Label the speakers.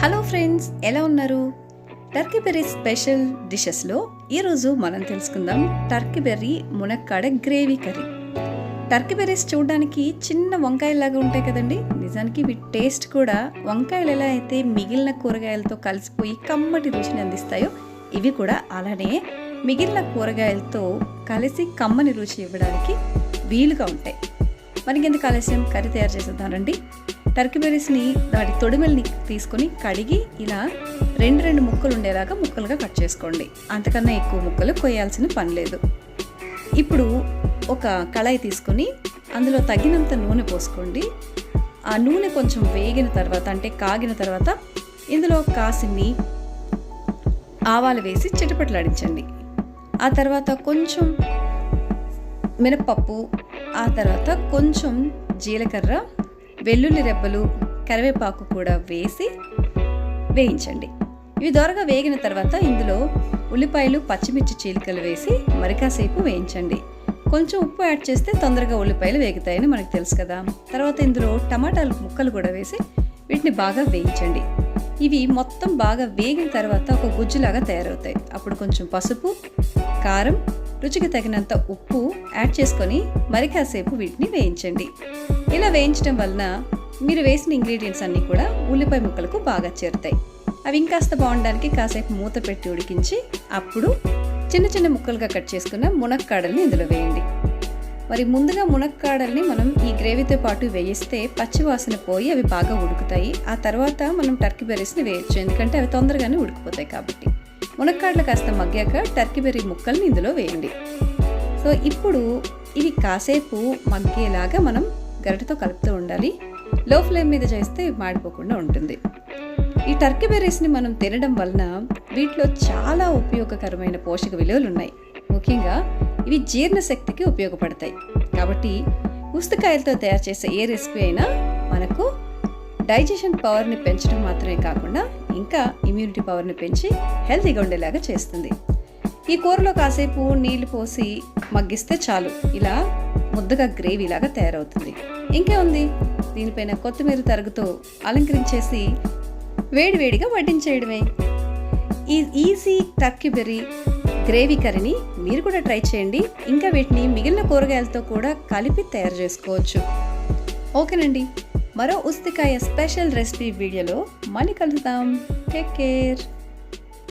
Speaker 1: Hello friends ఎలా ఉన్నారు? Turkey berry special డిషెస్లో ఈరోజు మనం తెలుసుకుందాం టర్కీ బెర్రీ మునక్కాడ గ్రేవీ కర్రీ. టర్కీ బెర్రీస్ చూడడానికి చిన్న వంకాయలాగా ఉంటాయి కదండి. నిజానికి ఇవి టేస్ట్ కూడా వంకాయలు ఎలా అయితే మిగిలిన కూరగాయలతో కలిసిపోయి కమ్మటి రుచిని అందిస్తాయో ఇవి కూడా అలానే మిగిలిన కూరగాయలతో కలిసి కమ్మని రుచి ఇవ్వడానికి వీలుగా ఉంటాయి. మనకి ఎందుకు ఆలస్యం? కర్రీ తయారు చేసేద్దాం రండి. టర్కీ బెర్రీస్ని వాటి తొడిమెల్ని తీసుకొని కడిగి ఇలా రెండు రెండు ముక్కలు ఉండేలాగా ముక్కలుగా కట్ చేసుకోండి. అంతకన్నా ఎక్కువ ముక్కలు కొయ్యాల్సిన పని లేదు. ఇప్పుడు ఒక కళాయి తీసుకొని అందులో తగినంత నూనె పోసుకోండి. ఆ నూనె కొంచెం వేగిన తర్వాత అంటే కాగిన తర్వాత ఇందులో కాసిన్ని ఆవాలు వేసి చిటపట్లాడించండి. ఆ తర్వాత కొంచెం మినప్పప్పు ఆ తర్వాత కొంచెం జీలకర్ర వెల్లుల్లి రెబ్బలు కరివేపాకు కూడా వేసి వేయించండి. ఇవి దొరగా వేగిన తర్వాత ఇందులో ఉల్లిపాయలు పచ్చిమిర్చి చీలికలు వేసి మరికాసేపు వేయించండి. కొంచెం ఉప్పు యాడ్ చేస్తే తొందరగా ఉల్లిపాయలు వేగుతాయని మనకు తెలుసు కదా. తర్వాత ఇందులో టమాటాలు ముక్కలు కూడా వేసి వీటిని బాగా వేయించండి. ఇవి మొత్తం బాగా వేగిన తర్వాత ఒక గుజ్జులాగా తయారవుతాయి. అప్పుడు కొంచెం పసుపు కారం రుచికి తగినంత ఉప్పు యాడ్ చేసుకొని మరి కాసేపు వీటిని వేయించండి. ఇలా వేయించడం వలన మీరు వేసిన ఇంగ్రీడియంట్స్ అన్నీ కూడా ఉల్లిపాయ ముక్కలకు బాగా చేరుతాయి. అవి ఇంకాస్త బాగుండడానికి కాసేపు మూత పెట్టి ఉడికించి అప్పుడు చిన్న చిన్న ముక్కలుగా కట్ చేసుకున్న మునక్కాడల్ని ఇందులో వేయండి. మరి ముందుగా మునక్కాడల్ని మనం ఈ గ్రేవీతో పాటు వేయిస్తే పచ్చివాసన పోయి అవి బాగా ఉడుకుతాయి. ఆ తర్వాత మనం టర్కీ బెర్రీస్ని వేయచ్చు. ఎందుకంటే అవి తొందరగానే ఉడికిపోతాయి కాబట్టి. మునక్కాడలు కాస్త మగ్గాక టర్కీ బెర్రీ ముక్కల్ని ఇందులో వేయండి. సో ఇప్పుడు ఇవి కాసేపు మగ్గేలాగా మనం గరిటతో కలుపుతూ ఉండాలి. లో ఫ్లేమ్ మీద చేస్తే మాడిపోకుండా ఉంటుంది. ఈ టర్కీ బెర్రీస్ని మనం తినడం వలన వీటిలో చాలా ఉపయోగకరమైన పోషక విలువలు ఉన్నాయి. ముఖ్యంగా ఇవి జీర్ణశక్తికి ఉపయోగపడతాయి. కాబట్టి ఉస్తకాయలతో తయారు చేసే ఏ రెసిపీ అయినా మనకు డైజెషన్ పవర్ని పెంచడం మాత్రమే కాకుండా ఇంకా ఇమ్యూనిటీ పవర్ని పెంచి హెల్తీగా ఉండేలాగా చేస్తుంది. ఈ కూరలో కాసేపు నీళ్ళు పోసి మగ్గిస్తే చాలు. ఇలా ముద్దగా గ్రేవీ లాగా తయారవుతుంది ఇంకేముంది దీనిపైన కొత్తిమీర తరుగుతో అలంకరించేసి వేడివేడిగా వడ్డించేయడమే. ఈ ఈజీ టర్కీ బెర్రీ గ్రేవీ కర్రీని మీరు కూడా ట్రై చేయండి. ఇంకా వీటిని మిగిలిన కూరగాయలతో కూడా కలిపి తయారు చేసుకోవచ్చు. ఓకేనండి. మరో ఉస్తికాయ స్పెషల్ రెసిపీ వీడియోలో మళ్ళీ కలుద్దాం. Take care